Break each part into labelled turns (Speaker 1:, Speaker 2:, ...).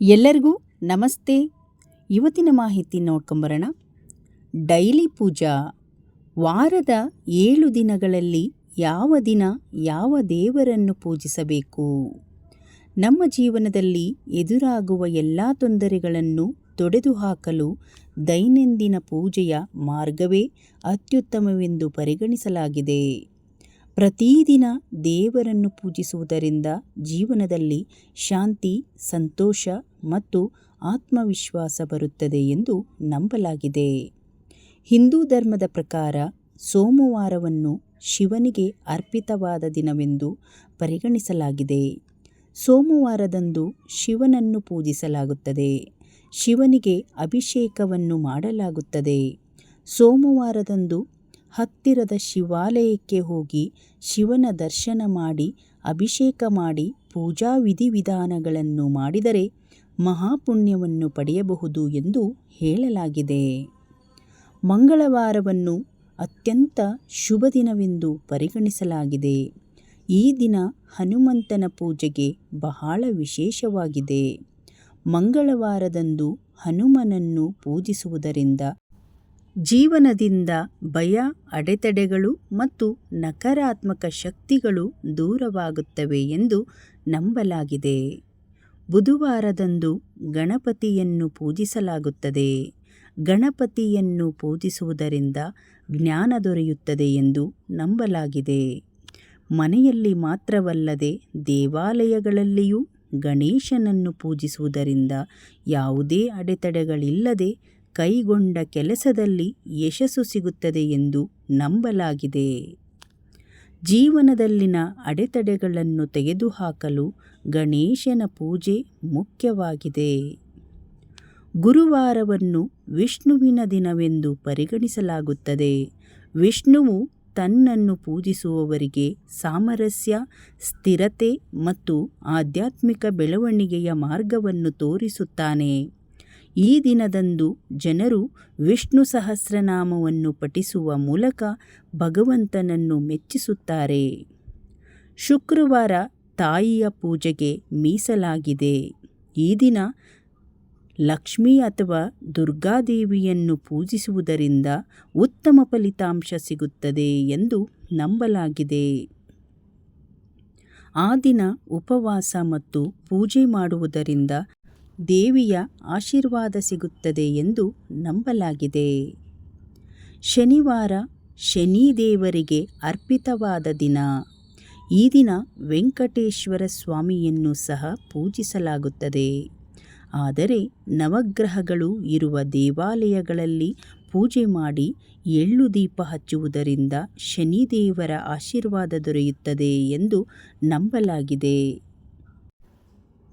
Speaker 1: ಎಲ್ಲರಿಗೂ ನಮಸ್ತೆ. ಇವತ್ತಿನ ಮಾಹಿತಿ ನೋಡ್ಕೊಂಬರೋಣ ಡೈಲಿ ಪೂಜಾ ವಾರದ ಏಳು ದಿನಗಳಲ್ಲಿ ಯಾವ ದಿನ ಯಾವ ದೇವರನ್ನು ಪೂಜಿಸಬೇಕು? ನಮ್ಮ ಜೀವನದಲ್ಲಿ ಎದುರಾಗುವ ಎಲ್ಲ ತೊಂದರೆಗಳನ್ನು ತೊಡೆದುಹಾಕಲು ದೈನಂದಿನ ಪೂಜೆಯ ಮಾರ್ಗವೇ ಅತ್ಯುತ್ತಮವೆಂದು ಪರಿಗಣಿಸಲಾಗಿದೆ. ಪ್ರತಿದಿನ ದೇವರನ್ನು ಪೂಜಿಸುವುದರಿಂದ ಜೀವನದಲ್ಲಿ ಶಾಂತಿ, ಸಂತೋಷ ಮತ್ತು ಆತ್ಮವಿಶ್ವಾಸ ಬರುತ್ತದೆ ಎಂದು ನಂಬಲಾಗಿದೆ. ಹಿಂದೂ ಧರ್ಮದ ಪ್ರಕಾರ ಸೋಮವಾರವನ್ನು ಶಿವನಿಗೆ ಅರ್ಪಿತವಾದ ದಿನವೆಂದು ಪರಿಗಣಿಸಲಾಗಿದೆ. ಸೋಮವಾರದಂದು ಶಿವನನ್ನು ಪೂಜಿಸಲಾಗುತ್ತದೆ. ಶಿವನಿಗೆ ಅಭಿಷೇಕವನ್ನು ಮಾಡಲಾಗುತ್ತದೆ. ಸೋಮವಾರದಂದು ಹತ್ತಿರದ ಶಿವಾಲಯಕ್ಕೆ ಹೋಗಿ ಶಿವನ ದರ್ಶನ ಮಾಡಿ, ಅಭಿಷೇಕ ಮಾಡಿ, ಪೂಜಾ ವಿಧಿವಿಧಾನಗಳನ್ನು ಮಾಡಿದರೆ ಮಹಾಪುಣ್ಯವನ್ನು ಪಡೆಯಬಹುದು ಎಂದು ಹೇಳಲಾಗಿದೆ. ಮಂಗಳವಾರವನ್ನು ಅತ್ಯಂತ ಶುಭ ದಿನವೆಂದು ಪರಿಗಣಿಸಲಾಗಿದೆ. ಈ ದಿನ ಹನುಮಂತನ ಪೂಜೆಗೆ ಬಹಳ ವಿಶೇಷವಾಗಿದೆ. ಮಂಗಳವಾರದಂದು ಹನುಮನನ್ನು ಪೂಜಿಸುವುದರಿಂದ ಜೀವನದಿಂದ ಭಯ, ಅಡೆತಡೆಗಳು ಮತ್ತು ನಕಾರಾತ್ಮಕ ಶಕ್ತಿಗಳು ದೂರವಾಗುತ್ತವೆ ಎಂದು ನಂಬಲಾಗಿದೆ. ಬುಧವಾರದಂದು ಗಣಪತಿಯನ್ನು ಪೂಜಿಸಲಾಗುತ್ತದೆ. ಗಣಪತಿಯನ್ನು ಪೂಜಿಸುವುದರಿಂದ ಜ್ಞಾನ ದೊರೆಯುತ್ತದೆ ಎಂದು ನಂಬಲಾಗಿದೆ. ಮನೆಯಲ್ಲಿ ಮಾತ್ರವಲ್ಲದೆ ದೇವಾಲಯಗಳಲ್ಲಿಯೂ ಗಣೇಶನನ್ನು ಪೂಜಿಸುವುದರಿಂದ ಯಾವುದೇ ಅಡೆತಡೆಗಳಿಲ್ಲದೆ ಕೈಗೊಂಡ ಕೆಲಸದಲ್ಲಿ ಯಶಸ್ಸು ಸಿಗುತ್ತದೆ ಎಂದು ನಂಬಲಾಗಿದೆ. ಜೀವನದಲ್ಲಿನ ಅಡೆತಡೆಗಳನ್ನು ತೆಗೆದುಹಾಕಲು ಗಣೇಶನ ಪೂಜೆ ಮುಖ್ಯವಾಗಿದೆ. ಗುರುವಾರವನ್ನು ವಿಷ್ಣುವಿನ ದಿನವೆಂದು ಪರಿಗಣಿಸಲಾಗುತ್ತದೆ. ವಿಷ್ಣುವು ತನ್ನನ್ನು ಪೂಜಿಸುವವರಿಗೆ ಸಾಮರಸ್ಯ, ಸ್ಥಿರತೆ ಮತ್ತು ಆಧ್ಯಾತ್ಮಿಕ ಬೆಳವಣಿಗೆಯ ಮಾರ್ಗವನ್ನು ತೋರಿಸುತ್ತಾನೆ. ಈ ದಿನದಂದು ಜನರು ವಿಷ್ಣು ಸಹಸ್ರನಾಮವನ್ನು ಪಠಿಸುವ ಮೂಲಕ ಭಗವಂತನನ್ನು ಮೆಚ್ಚಿಸುತ್ತಾರೆ. ಶುಕ್ರವಾರ ತಾಯಿಯ ಪೂಜೆಗೆ ಮೀಸಲಾಗಿದೆ. ಈ ದಿನ ಲಕ್ಷ್ಮಿ ಅಥವಾ ದುರ್ಗಾದೇವಿಯನ್ನು ಪೂಜಿಸುವುದರಿಂದ ಉತ್ತಮ ಫಲಿತಾಂಶ ಸಿಗುತ್ತದೆ ಎಂದು ನಂಬಲಾಗಿದೆ. ಆ ದಿನ ಉಪವಾಸ ಮತ್ತು ಪೂಜೆ ಮಾಡುವುದರಿಂದ ದೇವಿಯ ಆಶೀರ್ವಾದ ಸಿಗುತ್ತದೆ ಎಂದು ನಂಬಲಾಗಿದೆ. ಶನಿವಾರ ಶನಿದೇವರಿಗೆ ಅರ್ಪಿತವಾದ ದಿನ. ಈ ದಿನ ವೆಂಕಟೇಶ್ವರ ಸ್ವಾಮಿಯನ್ನು ಸಹ ಪೂಜಿಸಲಾಗುತ್ತದೆ. ಆದರೆ ನವಗ್ರಹಗಳು ಇರುವ ದೇವಾಲಯಗಳಲ್ಲಿ ಪೂಜೆ ಮಾಡಿ ಎಳ್ಳು ದೀಪ ಹಚ್ಚುವುದರಿಂದ ಶನಿದೇವರ ಆಶೀರ್ವಾದ ದೊರೆಯುತ್ತದೆ ಎಂದು ನಂಬಲಾಗಿದೆ.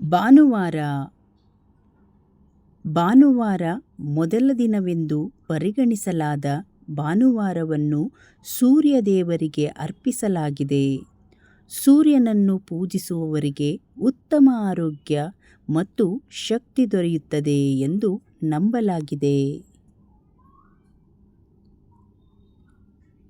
Speaker 1: ಭಾನುವಾರ ಭಾನುವಾರ ಮೊದಲ ದಿನವೆಂದು ಪರಿಗಣಿಸಲಾದ ಭಾನುವಾರವನ್ನು ಸೂರ್ಯದೇವರಿಗೆ ಅರ್ಪಿಸಲಾಗಿದೆ. ಸೂರ್ಯನನ್ನು ಪೂಜಿಸುವವರಿಗೆ ಉತ್ತಮ ಆರೋಗ್ಯ ಮತ್ತು ಶಕ್ತಿ ದೊರೆಯುತ್ತದೆ ಎಂದು ನಂಬಲಾಗಿದೆ.